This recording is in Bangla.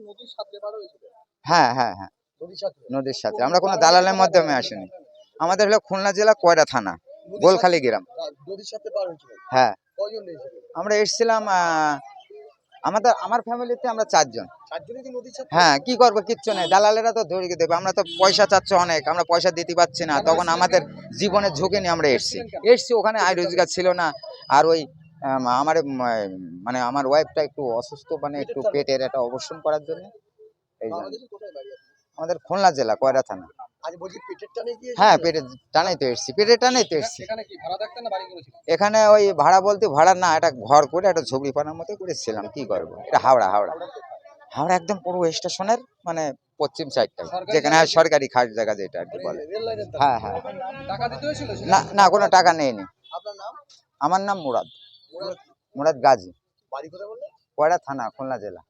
নদীর সাথে হ্যাঁ হ্যাঁ হ্যাঁ। নদীর সাথে? নদীর সাথে। আমরা কোনো দালালের মাধ্যমে আসিনি। আমাদের হলো খুলনা জেলা কয়রা থানা গোলখালি গ্রাম। হয়েছিল। হ্যাঁ। আমরা এসেছিলাম আমাদের আমার ফ্যামিলিতে আমরা চারজন। হ্যাঁ কি করব কিচ্ছু নেই। দালালেরা তো ধরিয়ে দেবে আমরা তো পয়সা চাচ্ছি অনেক আমরা পয়সা দিতে পারছি না। তখন আমাদের জীবনের ঝুঁকি নিয়ে আমরা এসছি। এসছি ওখানে আয় রোজগার ছিল না। আর ওই আমার মানে আমার ওয়াইফটা একটু অসুস্থ মানে একটু পেটের একটা অবসান করার জন্য। এই জন্য? আমাদের খুলনা জেলা কয়রা থানা। হ্যাঁ পেটের টানেই তো এসছি। পেটের টানেই তো এসছি। এখানে ওই ভাড়া বলতে ভাড়া না একটা ঘর করে একটা ঝুপড়ি পানার মতো করেছিলাম। কি করব? এটা হাওড়া হাওড়া। হাওড়া একদম পুরো স্টেশনের মানে পশ্চিম সাইডটা যেখানে সরকারি খাস জায়গা যেটা আর কি বলে। লাইনের ধারে। হ্যাঁ। হ্যাঁ না না কোনো টাকা নেয়নি আপনার আমার নাম মুরাদ। মুরাদ- গাজী। কয়রা থানা খুলনা জেলা।